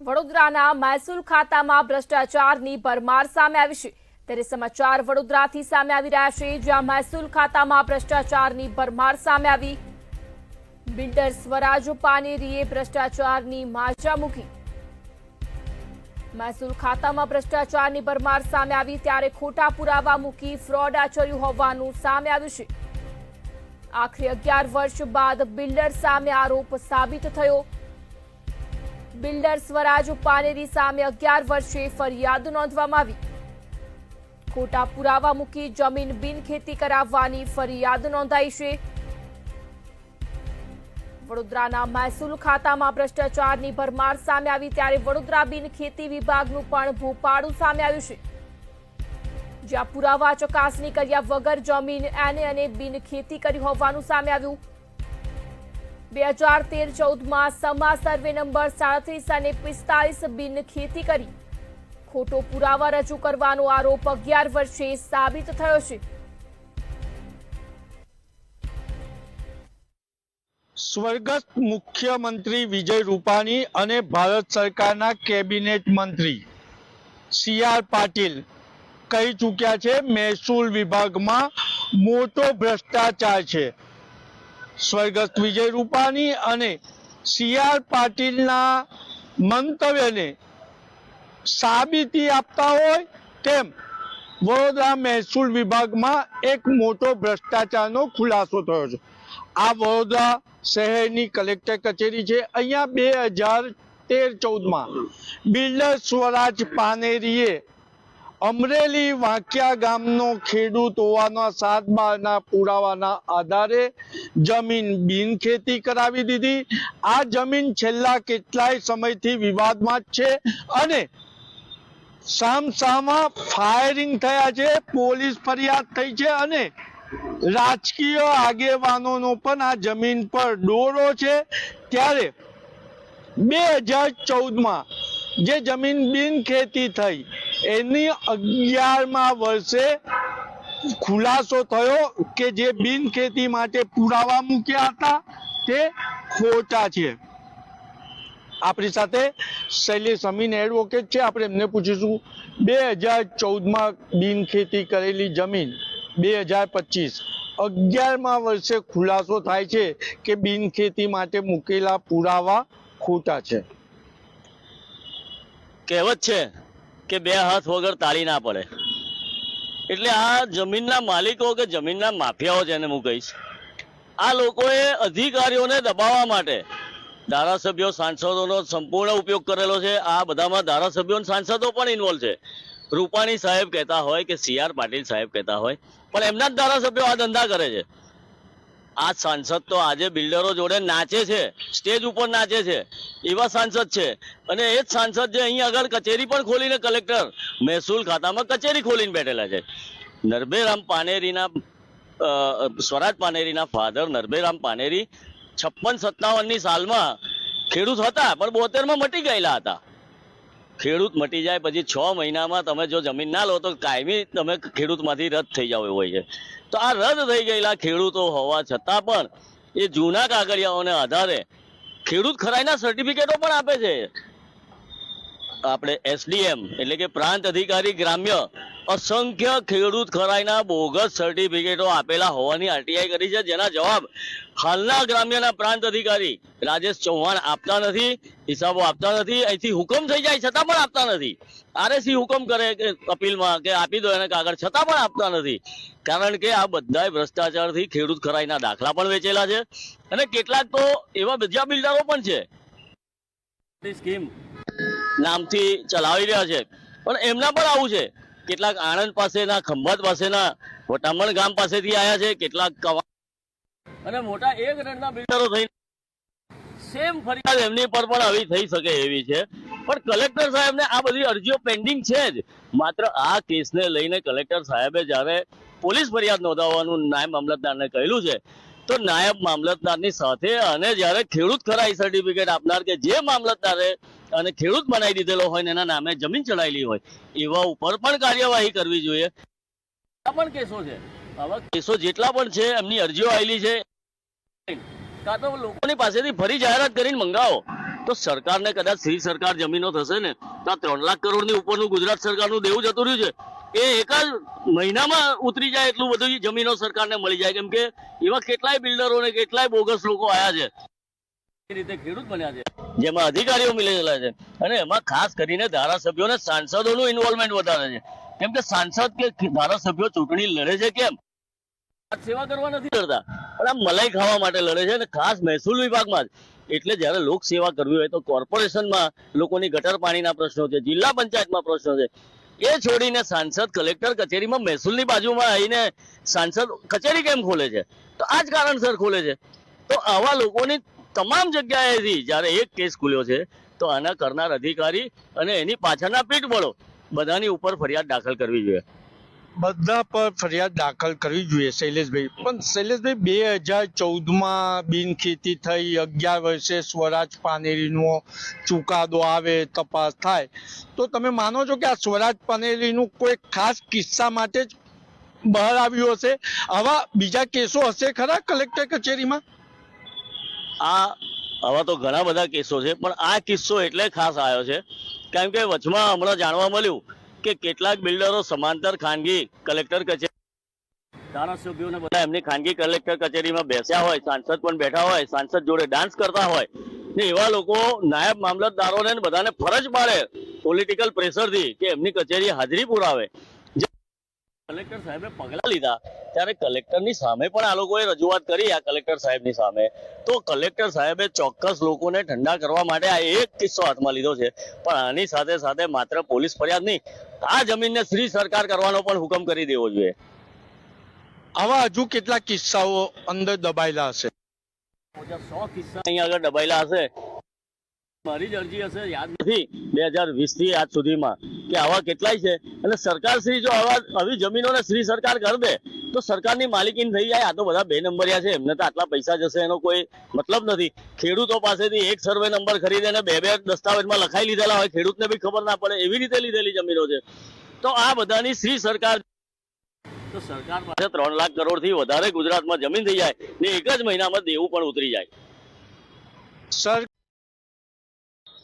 વડોદરાના મહેસૂલ ખાતામાં ભ્રષ્ટાચારની ભરમાર સામે આવી છે. ત્યારે સમાચાર વડોદરાથી સામે આવી રહ્યા છે, જ્યાં મહેસૂલ ખાતામાં ભ્રષ્ટાચારની ભરમાર સામે આવી. બિલ્ડર સ્વરાજ પાનેરીએ ભ્રષ્ટાચારની માજા મૂકી. મહેસૂલ ખાતામાં ભ્રષ્ટાચારની ભરમાર સામે આવી, ત્યારે ખોટા પુરાવા મૂકી ફ્રોડ આચર્યું હોવાનું સામે આવ્યું છે. આખરે અગિયાર વર્ષ બાદ બિલ્ડર સામે આરોપ સાબિત થયો. બિલ્ડર સ્વરાજ પાનેરી સામે અગિયાર વર્ષે ફરિયાદ નોંધવામાં આવી. ખોટા પુરાવા મૂકી જમીન બિનખેતી કરાવવાની ફરિયાદ નોંધાઈ છે. વડોદરાના મહેસૂલ ખાતામાં ભ્રષ્ટાચારની ભરમાર સામે આવી ત્યારે વડોદરા બિન ખેતી વિભાગનું પણ ભોપાળું સામે આવ્યું છે. જ્યાં પુરાવા ચકાસણી કર્યા વગર જમીન એને અને બિન ખેતી કરી હોવાનું સામે આવ્યું. બે હજાર તેર ચૌદમાં સમા સર્વે નંબર સાડત્રીસ અને પિસ્તાલીસ બિન ખેતી કરી. ખોટો પુરાવા રજૂ કરવાનો આરોપ અગિયાર વર્ષે સાબિત થયો છે. સ્વર્ગસ્થ મુખ્યમંત્રી વિજય રૂપાણી અને ભારત સરકારના કેબિનેટ મંત્રી સી આર પાટીલ કહી ચૂક્યા છે, મહેસૂલ વિભાગમાં મોટો ભ્રષ્ટાચાર છે. સ્વર્ગસ્થ વિજય રૂપાણી અને સી આર પાટીલના મંતવ્યને સાબિતી આપતા હોય તેમ વડોદરા મહેસૂલ વિભાગમાં એક મોટો ભ્રષ્ટાચારનો ખુલાસો થયો છે. આ વડોદરા શહેરની કલેક્ટર કચેરી છે. અહીંયા બે હજાર તેર ચૌદમાં બિલ્ડર સ્વરાજ પાનેરીએ અમરેલી વાંક્યા ગામનો ખેડૂત હોવાના સાત બારના પુરાવાના આધારે જમીન બિનખેતી કરાવી દીધી. આ જમીન છેલ્લા કેટલાય સમયથી વિવાદમાં છે અને સામસામા ફાયરિંગ થયા છે, પોલીસ ફરિયાદ થઈ છે અને રાજકીય આગેવાનોનો પણ આ જમીન પર ડોરો છે. ત્યારે બે હજાર ચૌદમાં જે જમીન બિનખેતી થઈ એની અગિયારમાં વર્ષે ખુલાસો થયો કે જે બિનખેતી માટે પુરાવા મૂક્યા હતા, તે ખોટા છે. આપણી સાથે શૈલેષ અમીન એડવોકેટ છે. આપણે એમને પૂછીશું, બે હજાર ચૌદમાં બિનખેતી કરેલી જમીન, બે હજાર પચીસ, અગિયારમાં વર્ષે ખુલાસો થાય છે કે બિનખેતી માટે મૂકેલા પુરાવા ખોટા છે. કહેવત છે કે બે હાથ વગર તાળી ના પડે. એટલે આ જમીનના માલિકો કે જમીનના માફિયાઓ જેને હું કહીશ. આ લોકોએ અધિકારીઓને દબાવવા માટે ધારાસભ્યો, સાંસદોનો સંપૂર્ણ ઉપયોગ કરેલો છે. આ બધામાં ધારાસભ્યો સાંસદો પણ ઇન્વોલ્વ છે. રૂપાણી સાહેબ કહેતા હોય કે સી આર પાટીલ સાહેબ કહેતા હોય. પણ એમના જ ધારાસભ્યો આ ધંધા કરે છે. આ સાંસદ તો આજે બિલ્ડરો જોડે નાચે છે, સ્ટેજ ઉપર નાચે છે, એવા સાંસદ છે. અને એ જ સાંસદ જે અહીં આગળ કચેરી પણ ખોલીને કલેક્ટર મહેસૂલ ખાતામાં કચેરી ખોલીને બેઠેલા છે. નરભેરામ પાનેરીના સ્વરાજ પાનેરીના ફાધર નરભેરામ પાનેરી છપ્પન સત્તાવનની સાલમાં ખેડૂત હતા, પણ બોતેરમાં મટી ગયેલા હતા. ખેડૂત મટી જાય, પછી છ મહિનામાં તમે જો જમીન ના લો, તો કાયમી તમે ખેડૂતમાંથી રદ થઈ જાવ હોય છે. તો આ રદ થઈ ગયેલા ખેડૂતો હોવા છતાં પણ એ જૂના કાગળિયાઓને આધારે ખેડૂત ખરાઈના સર્ટિફિકેટો પણ આપે છે. આપણે એસડીએમ, એટલે કે પ્રાંત અધિકારી ગ્રામ્ય અસંખ્ય ખેડૂત ખરાઈના બોગસ સર્ટિફિકેટો આપેલા હોવાની આરટીઆઈ કરી છે. જેના જવાબ હાલના ગ્રામ્યના પ્રાંત અધિકારી રાજેશ ચૌહાણ આપતા નથી હિસાબો આપતા નથી. અહીંથી હુકમ થઈ જાય છતાં પણ આપતા નથી. આરએસી હુકમ કરે કે અપીલમાં કે આપી દો એને કાગળ છતાં પણ આપતા નથી. કારણ કે આ બધાય ભ્રષ્ટાચારથી ખેડૂત ખરાઈના દાખલા પણ વેચેલા છે. અને કેટલાક તો એવા બીજા બિલ્ડરો પણ છે. સ્કીમ નામથી ચલાવી રહ્યા છે. પણ એમના પણ આવું છે. કેટલાક આણંદ પાસેના, ખંભાત પાસેના, વટામણ ગામ પાસેથી આવ્યા છે, કેટલાક કવા અને મોટા એક રણના બિલ્ડરો થઈ સેમ ફરિયાદ એમની પર પણ આવી થઈ શકે એવી છે. પણ કલેક્ટર સાહેબને આ બધી અરજીઓ પેન્ડિંગ છે જ. માત્ર આ કેસને લઈને કલેક્ટર સાહેબે જ્યારે પોલીસ ફરિયાદ નોંધાવવાનું નાયબ મામલતદારને કહેલું છે, તો નાયબ મામલતદારની સાથે અને જ્યારે ખેડૂત ખરાઈ સર્ટિફિકેટ આપનાર કે જે મામલતદારે અને ખેડૂત બનાવી દીધેલો હોય ને એના નામે જમીન ચડાયેલી હોય, એવા ઉપર પણ કાર્યવાહી કરવી જોઈએ. પણ કેસો છે. કેસો જેટલા પણ છે, એમની અરજીઓ આવેલી છે. કાં તો લોકોની પાસેથી ફરી જાહેરાત કરીને મંગાવો. તો સરકારને કદાચ શ્રી સરકાર જમીનો થશે ને, તો આ ત્રણ લાખ કરોડની ઉપરનું ગુજરાત સરકારનું દેવું જતું રહ્યું છે. એ એક જ મહિનામાં ઉતરી જાય એટલું બધું જમીનો સરકારને મળી જાય. કેમ કે એવા કેટલાય બિલ્ડરો ને કેટલાય બોગસ લોકો આવ્યા છે. રીતે ખેડૂત બન્યા છે. જેમાં અધિકારીઓ મિલેલા છે અને એમાં ખાસ કરીને ધારાસભ્યો અને સાંસદોનું ઇન્વોલ્વમેન્ટ વધારે છે. કેમ કે સાંસદ કે ધારાસભ્યો ચૂંટણી લડે છે કેમ? આ સેવા કરવા નથી લડતા પણ આ મલાઈ ખાવા માટે લડે છે અને ખાસ મહેસૂલ વિભાગમાં જ. એટલે જ્યારે લોક સેવા કરવી હોય તો કોર્પોરેશનમાં લોકોની ગટર પાણીના પ્રશ્નો છે જિલ્લા પંચાયતમાં પ્રશ્નો છે. એ છોડીને સાંસદ કલેક્ટર કચેરીમાં મહેસૂલની બાજુમાં આવીને સાંસદ કચેરી કેમ ખોલે છે? તો આ જ કારણસર ખોલે છે. તો આવા લોકોની તમામ જગ્યાએથી જ્યારે એક કેસ ખુલ્યો છે, તો આના કરનાર અધિકારી અને એની પાછળના પીઠબળો બધાની ઉપર ફરિયાદ દાખલ કરવી જોઈએ. બધા પર ફરિયાદ દાખલ કરવી જોઈએ, શૈલેષભાઈ. પણ શૈલેષભાઈ, બે હજાર ચૌદમાં બિનખેતી થઈ, અગિયાર વર્ષે સ્વરાજ પાનેરીનો ચુકાદો આવે, તપાસ થાય. તો તમે માનો છો કે આ સ્વરાજ પાનેરીનું કોઈ ખાસ કિસ્સા માટે જ બહાર આવ્યું હશે? આવા બીજા કેસો હશે ખરા કલેક્ટર કચેરીમાં? આ આવા તો ઘણા બધા કેસો છે, પણ આ કિસ્સો એટલે ખાસ આવ્યો છે. કારણ કે વચમાં હમણાં જાણવા મળ્યું કે કેટલાક બિલ્ડરો સમાંતર ખાનગી કલેક્ટર કચેરી ધારાસભ્યોને બધા એમની ખાનગી કલેક્ટર કચેરીમાં બેસ્યા હોય, સાંસદ પણ બેઠા હોય, સાંસદ જોડે ડાન્સ કરતા હોય. ને એવા લોકો નાયબ મામલતદારોને બધાને ફરજ પાડે પોલિટિકલ પ્રેશરથી કે એમની કચેરી હાજરી પુરાવે. કલેક્ટર સાહેબે પગલા લીધા. ત્યારે કલેક્ટરની સામે પણ આ લોકોએ રજૂઆત કરી આ કલેક્ટર સાહેબની સામે. તો કલેક્ટર સાહેબે ચોક્કસ લોકોને ઠંડા કરવા માટે આ એક કિસ્સો હાથમાં લીધો છે. પણ આની સાથે સાથે માત્ર પોલીસ ફરિયાદ નહીં આ જમીનને શ્રી સરકાર કરવાનો પણ હુકમ કરી દેવો જોઈએ. આવા હજુ કેટલા કિસ્સાઓ અંદર દબાયેલા હશે? સો કિસ્સા અહીંયા આગળ દબાયેલા હશે. મારી જ અરજી હશે, યાદ નથી બે હજાર વીસથી આજ સુધીમાં કે આવા કેટલાય છે. અને સરકાર શ્રી જો આવા આવી જમીનોને શ્રી સરકાર કરી દે, તો સરકારની માલિકીન થઈ જાય. આ તો બધા બે નંબરિયા છે. એમને તો આટલા પૈસા જશે, એનો કોઈ મતલબ નથી. ખેડૂતો પાસેથી એક સર્વે નંબર ખરીદીને બે બે દસ્તાવેજમાં લખાઈ લીધેલા હોય, ખેડૂતને બી ખબર ના પડે, એવી રીતે લીધેલી જમીનો છે. તો આ બધાની શ્રી સરકાર તો સરકાર પાસે ત્રણ લાખ કરોડથી વધારે ગુજરાતમાં જમીન થઈ જાય ને એક જ મહિનામાં દેવું પણ ઉતરી જાય. સર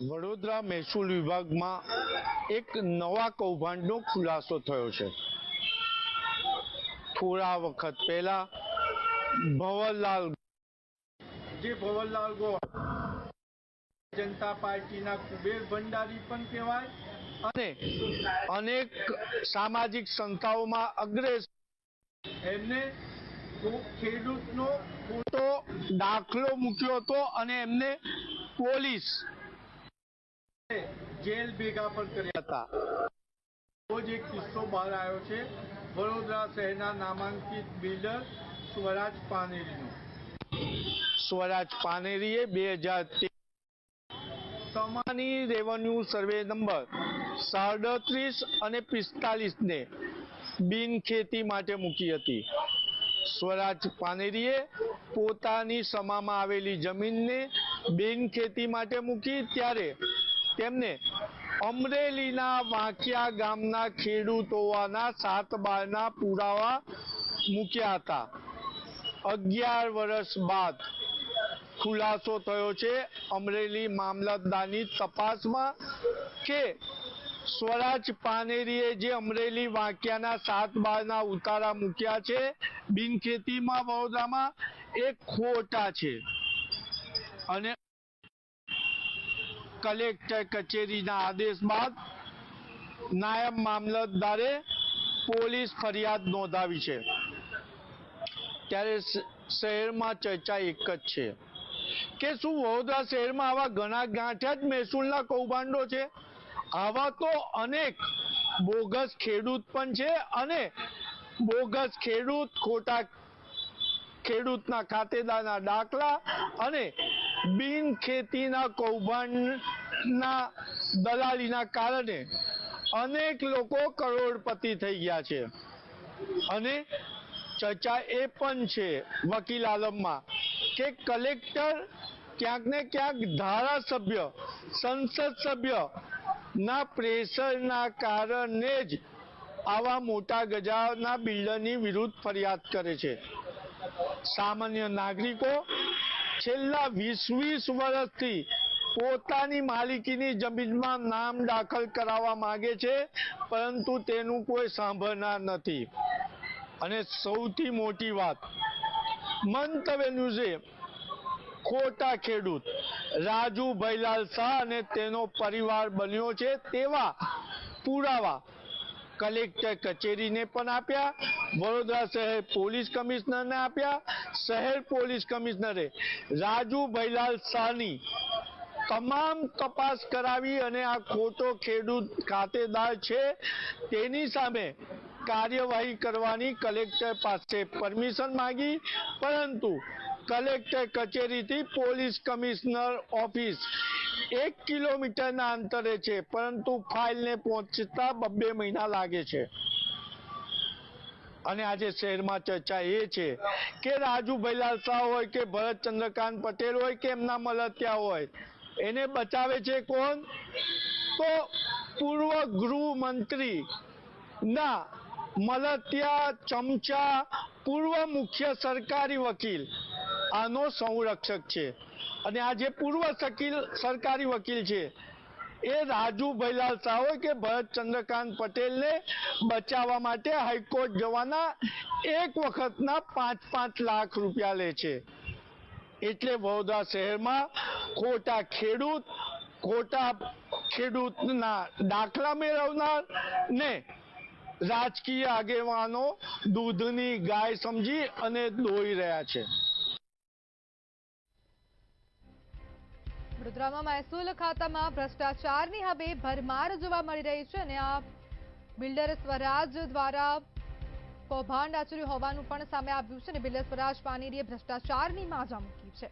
વડોદરા મહેસૂલ વિભાગમાં એક નવા કૌભાંડનો ખુલાસો થયો છે. થોડા વખત પહેલા ભવનલાલ જે ભવનલાલ ગોવા જનતા પાર્ટીના કુબેર ભંડારી પણ કહેવાય. અને અનેક સામાજિક સંસ્થાઓમાં અગ્રેસ એમને ખેડૂતનો ખોટો દાખલો મૂક્યો હતો અને એમને પોલીસ જેલ ભેગા પણ કર્યા હતા. રોજ એક કિસ્સો બહાર આવ્યો છે. વડોદરા શહેરના નામાંકિત બિલ્ડર સ્વરાજ પાનેરીનો. સ્વરાજ પાનેરીએ બે હજાર સમાની રેવન્યુ સર્વે નંબર સાડત્રીસ અને પિસ્તાલીસ ને બિન ખેતી માટે મૂકી હતી. સ્વરાજ પાનેરીએ પોતાની સમામાં આવેલી જમીનને બિન ખેતી માટે મૂકી, ત્યારે તેમને અમરેલીના વાંકિયા ગામના ખેડૂત સાત બારના પુરાવા મૂક્યા હતા. અગિયાર વર્ષ બાદ ખુલાસો થયો છે અમરેલી મામલતદારની તપાસમાં કે સ્વરાજ પાનેરીએ જે અમરેલી વાંક્યાના સાત બારના ઉતારા મૂક્યા છે, બિનખેતીમાં વડોદરામાં એ ખોટા છે. અને કલેક્ટર કચેરીના આદેશ બાદ નાયબ મામલતદારે પોલીસ ફરિયાદ નોંધાવી છે. ત્યારે શહેરમાં ચર્ચા એક જ છે કે શું વડોદરા શહેરમાં આવા ઘણા ગાંઠ્યા જ મહેસૂલના કૌભાંડો છે? આવા તો અનેક બોગસ ખેડૂત પણ છે અને બોગસ ખેડૂત ખોટા ખેડૂતના ખાતેદારના દાખલા અને બિન ખેતીના કૌભાંડના દલાલીના કારણે અનેક લોકો કરોડપતિ થઈ ગયા છે. અને ચર્ચા એ પણ છે વકીલ આલમમાં કે કલેક્ટર ક્યાંક ને ક્યાંક ધારાસભ્ય, સંસદ સભ્ય ના પ્રેશરના કારણે જ આવા મોટા ગજાના બિલ્ડરની વિરુદ્ધ ફરિયાદ કરે છે. સામાન્ય નાગરિકો છેલ્લા વીસ વીસ વર્ષથી પોતાની માલિકીની જમીનમાં નામ દાખલ કરાવવા માંગે છે, પરંતુ તેનું કોઈ સાંભળનાર નથી. અને સૌથી મોટી વાત મંતવ્ય ન્યૂઝે ખોટા ખેડૂત રાજુ ભૈલાલ શાહ અને તેનો પરિવાર બન્યો છે, તેવા પુરાવા કલેક્ટર કચેરીને પણ આપ્યા, વડોદરા શહેર પોલીસ કમિશનરને આપ્યા, શહેર પોલીસ કમિશનરે રાજુ ભૈલાલ શાહની તમામ તપાસ કરાવી અને આ ખોટો ખેડૂત ખાતેદાર છે, તેની સામે કાર્યવાહી કરવાની કલેક્ટર પાસે પરમિશન માંગી, પરંતુ કલેક્ટર કચેરીથી પોલીસ કમિશનર ઓફિસ એક કિલોમીટરના અંતરે છે, પરંતુ ફાઇલને પહોંચતા બબ્બે મહિના લાગે છે. અને આજે શહેરમાં ચર્ચા એ છે કે રાજુ ભૈલાલ શાહ હોય કે ભરત ચંદ્રકાંત પટેલ હોય કે એમના મલત્યા હોય, એને બચાવે છે કોણ? તો પૂર્વ ગૃહમંત્રી ના મલતિયા ચમચા પૂર્વ મુખ્ય સરકારી વકીલ, આનો સંરક્ષક છે. અને આ જે પૂર્વ શકીલ સરકારી વકીલ છે, એ રાજુ ભૈલાલ શાહ કે ભરત ચંદ્રકાંત પટેલને બચાવવા માટે હાઈકોર્ટ જવાના એક વખતના પાંચ પાંચ લાખ રૂપિયા લે છે. એટલે વડોદરા શહેરમાં ખોટા ખેડૂત, ખોટા ખેડૂતના દાખલા મેળવનાર ને રાજકીય આગેવાનો દૂધની ગાય સમજી અને દોઈ રહ્યા છે. વડોદરામાં મહેસૂલ ખાતામાં ભ્રષ્ટાચારની હવે ભરમાર જોવા મળી રહી છે અને આ બિલ્ડર સ્વરાજ દ્વારા કૌભાંડ આચર્યું હોવાનું પણ સામે આવ્યું છે અને બિલ્ડર સ્વરાજ પાનેરીએ ભ્રષ્ટાચારની માજા મૂકી છે.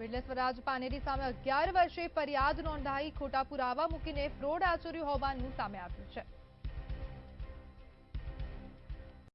બિલ્ડર સ્વરાજ પાનેરી સામે અગિયાર વર્ષે ફરિયાદ નોંધાઈ ખોટા પુરાવા મૂકીને ફ્રોડ આચર્યું હોવાનું સામે આવ્યું છે.